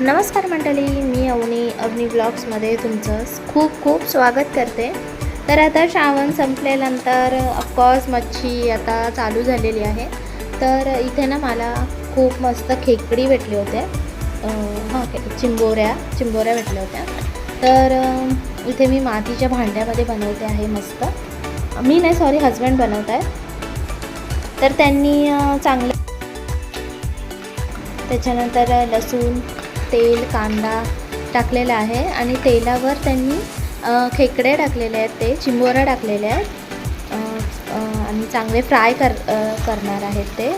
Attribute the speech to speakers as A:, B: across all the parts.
A: नमस्कार मंडळी मी अवनी. अवनी ब्लॉग्समध्ये तुमचं खूप खूप स्वागत करते. तर आता श्रावण संपल्यानंतर ऑफकोर्स मच्छी आता चालू झालेली आहे. तर इथे ना मला खूप मस्त खेकडी भेटली होते हां चिंबोऱ्या चिंबोऱ्या भेटल्या होत्या. तर इथे मी मातीच्या भांड्यामध्ये बनवते आहे मस्त. मी नाही सॉरी हजबंड बनवत आहे. तर त्यांनी चांगलं त्याच्यानंतर लसूण तेल कांदा टाकलेला आहे आणि तेलावर त्यांनी खेकडे टाकलेले आहेत ते चिंबोरं टाकलेले आहेत. आणि चांगले फ्राय कर करणार आहेत ते.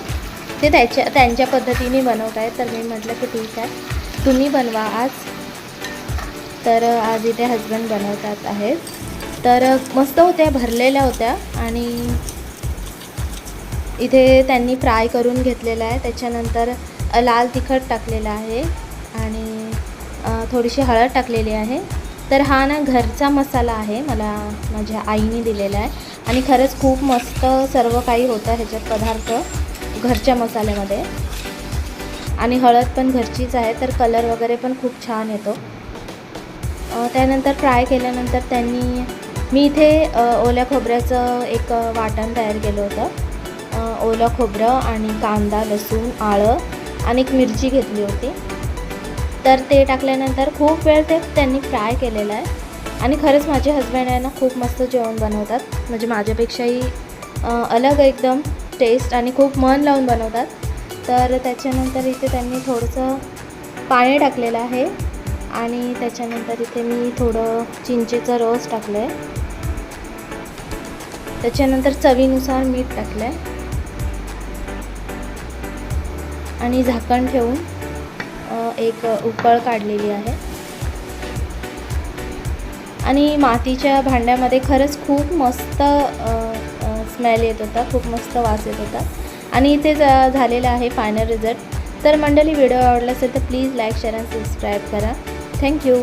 A: ते त्याच्या त्यांच्या पद्धतीने बनवत आहेत. तर मी म्हटलं की ठीक आहे. तुम्ही बनवा आज. तर आज इथे हजबंड बनवतात आहेत. तर मस्त होत्या भरलेल्या होत्या. आणि इथे त्यांनी फ्राय करून घेतलेला आहे. त्याच्यानंतर लाल तिखट टाकलेलं आहे. आणि थोडीशी हळद टाकलेली आहे. तर हा ना घरचा मसाला आहे मला माझ्या आईने दिलेला आहे. आणि खरंच खूप मस्त सर्व काही होतं ह्याच्यात पदार्थ घरच्या मसाल्यामध्ये. आणि हळद पण घरचीच आहे तर कलर वगैरे पण खूप छान येतो. त्यानंतर फ्राय केल्यानंतर त्यांनी मी इथे ओल्या खोबऱ्याचं एक वाटण तयार केलं होतं. ओलं खोबरं आणि कांदा लसूण आळं आणि एक मिरची घेतली होती. तर ते टाकल्यानंतर खूप वेळ ते त्यांनी फ्राय केलेलं आहे. आणि खरंच माझे हजबंड आहे ना खूप मस्त जेवण बनवतात. म्हणजे माझ्यापेक्षाही अलग एकदम टेस्ट आणि खूप मन लावून बनवतात. तर त्याच्यानंतर इथे त्यांनी थोडंसं पाणी टाकलेलं आहे. आणि त्याच्यानंतर इथे मी थोडं चिंचेचं रस टाकलं आहे त्याच्यानंतर चवीनुसार मीठ टाकलं आहे आणि झाकण ठेवून एक उकळ काढलेली आहे. आणि मातीच्या भांड्यामध्ये खरंच खूप मस्त स्मेल येत होता खूप मस्त वास येत होता. आणि इथे जा झालेलं आहे फायनल रिझल्ट तर मंडळी व्हिडिओ आवडला असेल तर please like share and subscribe करा. Thank you